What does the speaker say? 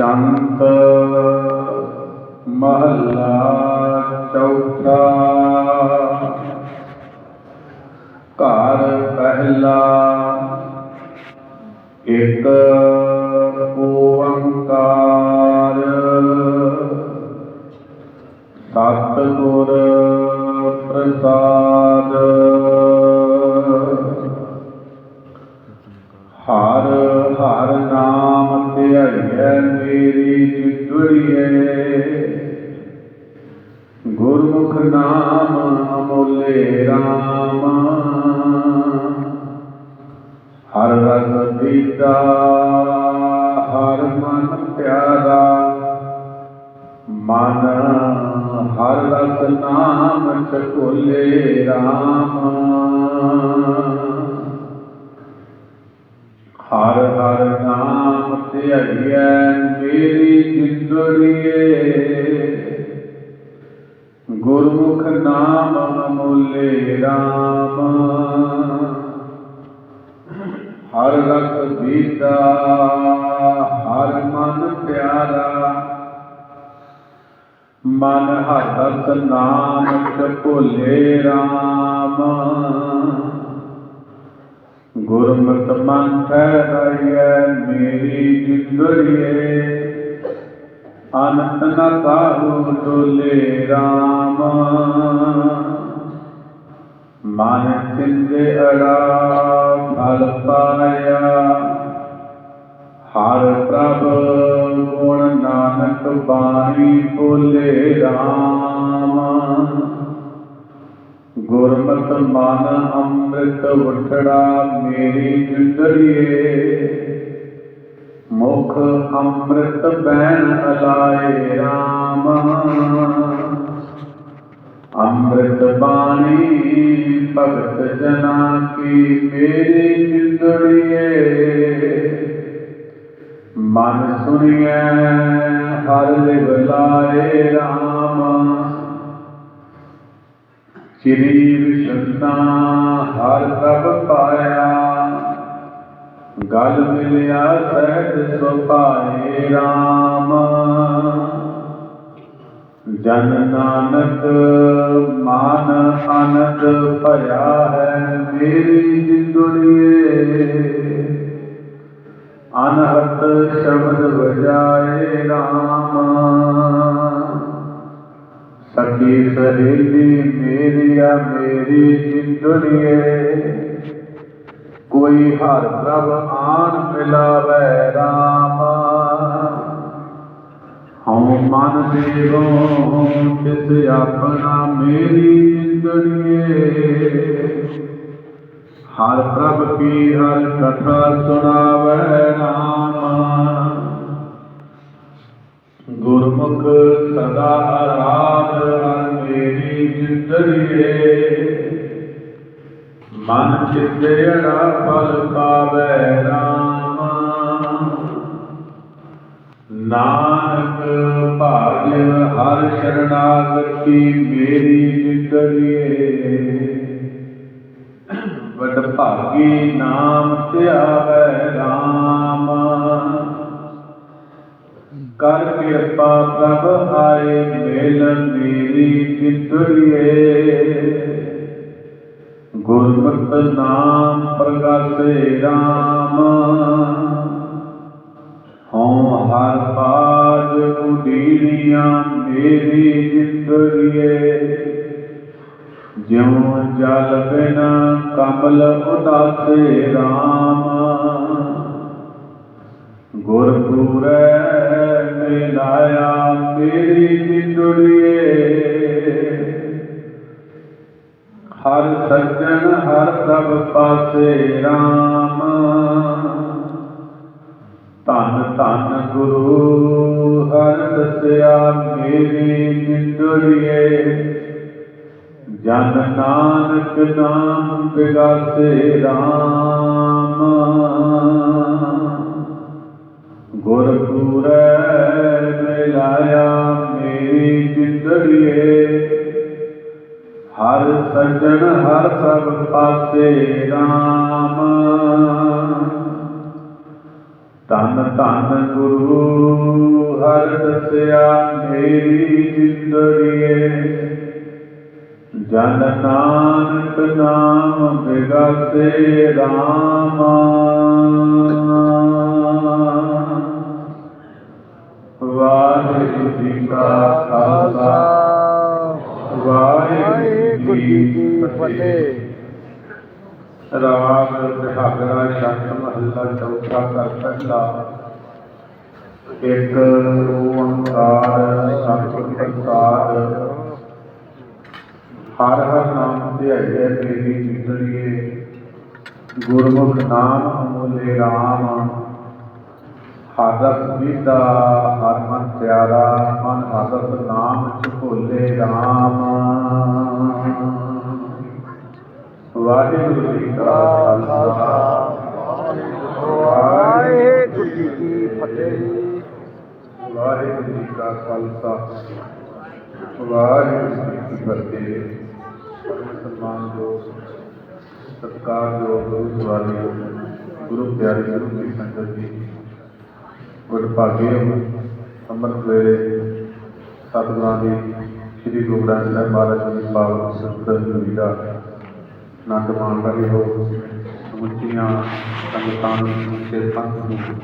ਸ਼ੰਤ ਮਹੱਲਾ ਚੌਥਾ। ਘਰ ਪਹਿਲਾ ਇੱਕ ਹਰ ਰਸ ਨਾਮ ਚਕੋਲੇ ਰਾਮ। ਹਰ ਹਰ ਨਾਮ ਧਿਆਈਐ ਮੇਰੀ ਜਿੰਦੜੀਏ। ਗੁਰਮੁਖ ਨਾਮ ਅਮੋਲੇ ਰਾਮ। ਹਰ ਰਸ ਦੀਦਾ ਮਨ ਹਰ ਰਸ ਨਾਮ ਚ ਰਾਮ। ਗੁਰਮਤਿ ਮਨ ਠਹਿਰਾਈਐ ਮੇਰੀ ਜਿੰਦੜੀਏ ਅਨੰਤ ਨ ਕਾਹੂ ਡੋਲੇ ਰਾਮ। ਮਨ ਚਿੰਦੇ ਅੜਾ ਫਲ ਪਾਇਆ। ਹਰ ਪ੍ਰਭ ਗੁਣ ਨਾਨਕ ਬਾਣੀ ਬੋਲੇ ਰਾਮ। ਗੁਰਮਤਿ ਮਨ ਅੰਮ੍ਰਿਤ ਉਠੜਾ ਮੇਰੀ ਜਿੰਦੜੀਏ। ਮੁਖ ਅੰਮ੍ਰਿਤ ਬੈਣ ਅਲਾਏ ਰਾਮ। ਅੰਮ੍ਰਿਤ ਬਾਣੀ ਭਗਤ ਜਨਾ ਕੀ ਮੇਰੀ ਜਿੰਦੜੀਏ। ਮਨ ਸੁਣੀਐ, ਹਰ ਲਿਵ ਲਾਏ ਰਾਮ। ਚਿਰੀ ਵਿਸ਼ੁੱਧਾ ਹਰ ਤਬ ਪਾਇਆ। ਗਲ ਮਿਲਿਆ ਸਹਿਜ ਸੁਭਾਏ ਰਾਮ। ਜਨ ਨਾਨਕ ਮਾਨ ਆਨੰਦ ਭਇਆ ਹੈ ਮੇਰੀ। ਸਹੇਲੀ ਮੇਰੀਆ, ਮੇਰੀ ਜਿੰਦੜੀਏ। ਕੋਈ ਹਰ ਪ੍ਰਭ ਆਨ ਮਿਲਾਵੇ ਰਾਮ। ਹਉ ਮਨ ਦੇਵੋ ਤਿਸ ਆਪਣਾ ਮੇਰੀ ਜਿੰਦੜੀਏ। ਹਰ ਪ੍ਰਭ ਕੀ ਹਰ ਕਥਾ ਸੁਣਾਵੇ ਰਾਮ। ਗੁਰਮੁਖ ਸਦਾ ਆਰਾਧ ਮੇਰੀ ਜਿੰਦੜੀਏ ਮਨ ਚਿਤੜਾ ਫਲ ਪਾਵੇ ਰਾਮ। ਨਾਨਕ ਭਾਗਿ ਹਰ ਸ਼ਰਨਾਗਤੀ ਮੇਰੀ ਜਿੰਦੜੀਏ ਵਡ ਭਾਗੀ ਨਾਮ ਧਿਆਵੇ ਰਾਮ। ਕਰ ਕਿਰਪਾ ਪ੍ਰਭ ਆਏ ਮੇਲਨ ਮੇਰੀ ਜਿੰਦੜੀਏ ਗੁਰਮਤਿ ਨਾਮ ਪ੍ਰਗਾਸੇ ਰਾਮ। ਹਉ ਹਰ ਪਾਜ ਉਡੀਰੀਆਂ ਮੇਰੀ ਜਿੰਦੜੀਏ ਜਿਉ ਜਲ ਬਿਨ ਕਮਲ ਉਦਾਸੇ ਰਾਮ। ਗੁਰ ਪੂਰੈ ਲਾਇਆ ਮੇਰੀ ਜਿੰਦੜੀਏ ਹਰ ਸੱਜਣ, ਹਰ ਪ੍ਰਭ ਪਾਸੇ ਰਾਮ। ਧੰਨ ਧੰਨ ਗੁਰੂ ਹਰ ਦਸਿਆ ਮੇਰੀ ਜਿੰਦੜੀਏ ਜਨ ਨਾਨਕ ਨਾਮ ਬਿਗਾਸੇ ਰਾਮ। ਗੁਰ ਪੂਰੈ ਮਿਲਾਇਆ ਮੇਰੀ ਜਿੰਦੜੀਏ ਹਰ ਸੱਜਣ ਹਰ ਪ੍ਰਭ ਪਾਸੇ ਰਾਮ ਧੰਨ ਧੰਨ ਗੁਰੂ ਮੇਰੀ ਜਿੰਦੜੀਏ ਜਨ ਨਾਨਕ ਨਾਮ ਬਿਗਸੇ ਰਾਮ ਵਾਹਿਗੁਰੂ ਜੀ ਕਾ ਖਾਲਸਾ। ਵਾਹਿਗੁਰੂ ਜੀ ਕੀ ਫਤਿਹ। ਰਾਗ ਬਿਹਾਗਰਾ ਛੰਦ ਮਹੱਲਾ ਚੌਥਾ ਕਰ ਪਹਿਲਾ ਇੱਕ ਓੰਕਾਰ ਸਤਿ ਪ੍ਰਸਾਦ। ਹਰ ਹਰ ਨਾਮ ਧਿਆਈਐ ਤੇਰੀ ਜਿੰਦੜੀਏ ਗੁਰਮੁਖ ਨਾਮ ਅਮੋਲੇ ਰਾਮ। ਹਰ ਰਸ ਵਿਦਾ ਹਰ ਮਨ ਪਿਆਰਾ ਮਨ ਹਰਸ ਨਾਮ ਭੋਲੇ ਰਾਮ ਵਾਹਿਗੁਰੂ ਜੀ ਕਾ ਖਾਲਸਾ ਵਾਹਿਗੁਰੂ ਜੀ ਕੀ ਫਤਿਹ ਵਾਹਿਗੁਰੂ ਜੀ ਕਾ ਖਾਲਸਾ ਵਾਹਿਗੁਰੂ ਜੀ ਕੀ ਫਤਿਹ ਸਨਮਾਨ ਜੋ ਸਤਕਾਰ ਜੋ ਗੁਰੂ ਸਵਾਰੀ ਗੁਰੂ ਪਿਆਰੇ ਗੁਰੂ ਦੀ ਸੰਗਤ ਜੀ ਗੁਰ ਅੰਮ੍ਰਿਤ ਵੇਲੇ ਸਤਿਗੁਰਾਂ ਦੀ ਸ੍ਰੀ ਗੁਰੂ ਗ੍ਰੰਥ ਸਾਹਿਬ ਮਹਾਰਾਜ ਦੀ ਪਾਵਨ ਸੰਸਦ ਜੀ ਦਾ ਆਨੰਦ ਮਾਣ ਰਹੇ ਹੋ। ਸਮੁੱਚੀਆਂ ਸੰਗਤਾਂ ਨੂੰ ਸਮੁੱਚੇ ਪੰਥ ਨੂੰ